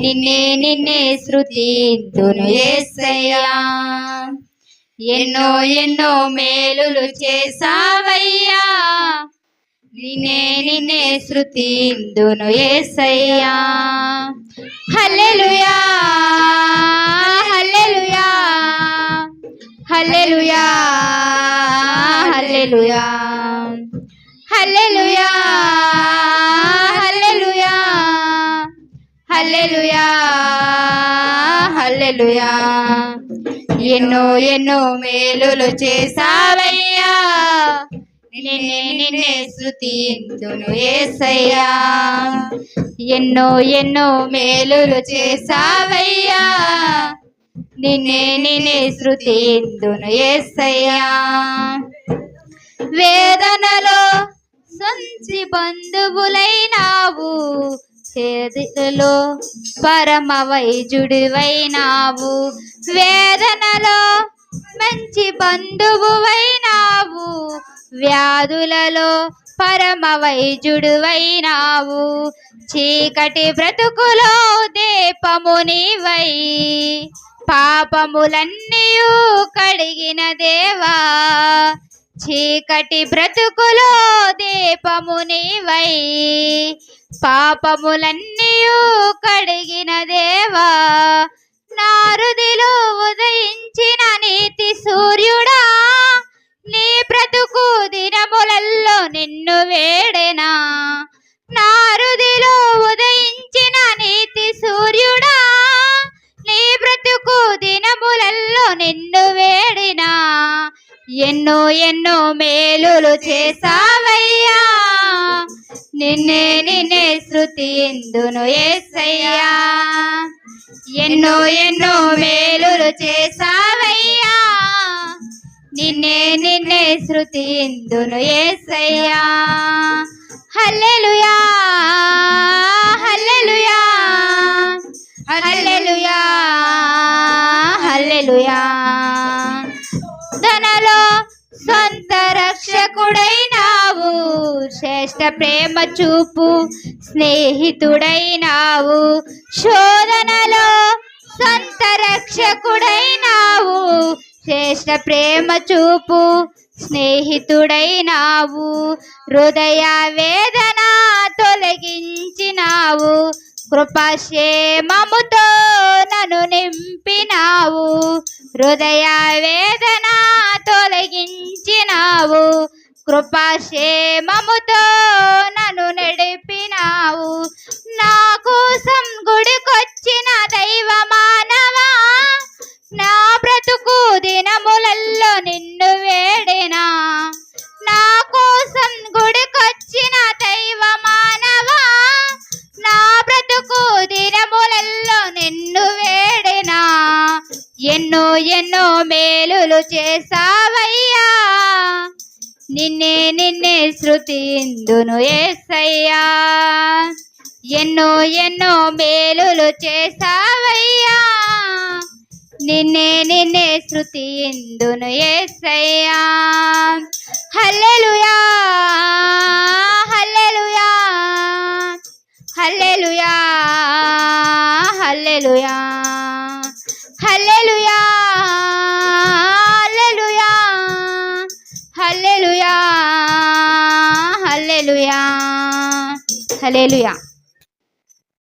నిన్నే నిన్నే శృతింతును ఏసయ్యా. ఎన్నో ఎన్నో మేలులు చేసావయ్యా నిన్నే నిన్నే శృతిందును ఏసయ్యా. హల్లెలూయా హల్లెలూయా హల్లెలూయా హల్లెలూయా హల్లెలూయా హల్లెలూయా. హల్లెలుయా హల్లెలూయా. ఎన్నో ఎన్నో మేలులు చేసావయ్యా నిన్నే నిన్నే శృతింతును ఏసయ్యా. ఎన్నో ఎన్నో మేలులు చేసావయ్యా నిన్నే నిన్నే శృతింతును ఏసయ్యా. వేదనలో సంచి బంధువులైనావు. చేదులో పరమ వైజుడివైనావు వేదనలో మంచి బంధువువైనావు. వ్యాధులలో పరమ వైజుడువైనావు చీకటి బ్రతుకులో దీపమునివై పాపములన్నీ కడిగిన దేవా. చీకటి బ్రతుకులో దీపముని వై పాపములన్నీ కడిగిన దేవా. నారుదిలో ఉదయించిన నీతి సూర్యుడా. ఎన్నో ఎన్నో మేలులు చేసావయ్యా నిన్నే నిన్నే శృతి ఎందును ఏసయ్యా. ఎన్నో ఎన్నో మేలులు చేసావయ్యా నిన్నే నిన్నే శృతి ఎందును ఏసయ్యా. Hallelujah hallelujah hallelujah hallelujah. సొంత రక్షకుడైనావు శ్రేష్ట ప్రేమ చూపు స్నేహితుడైనావు. శోధనలో సొంత రక్షకుడైనావు శ్రేష్ట ప్రేమ చూపు స్నేహితుడైనావు. హృదయ వేదన తొలగించినావు కృపక్షేమముతో నన్ను నింపినావు. హృదయ వేదన కృపాక్షేమముతో నన్ను నడిపినావు. నా కోసం గుడికొచ్చిన దైవ మానవా నా బ్రతుకు దినములల్లో నిన్ను వేడినా. నా కోసం గుడికొచ్చిన దైవ మానవా నా బ్రతుకు దినములల్లో నిన్ను వేడినా. ఎన్నో ఎన్నో మేలులు చేశా నిన్నే నిన్నే శృతిందును ఏసయ్యా. ఎన్నో ఎన్నో మేలులు చేసావయ్యా నిన్నే నిన్నే శృతిందును ఏసయ్యా. Hallelujah hallelujah hallelujah hallelujah. Hallelujah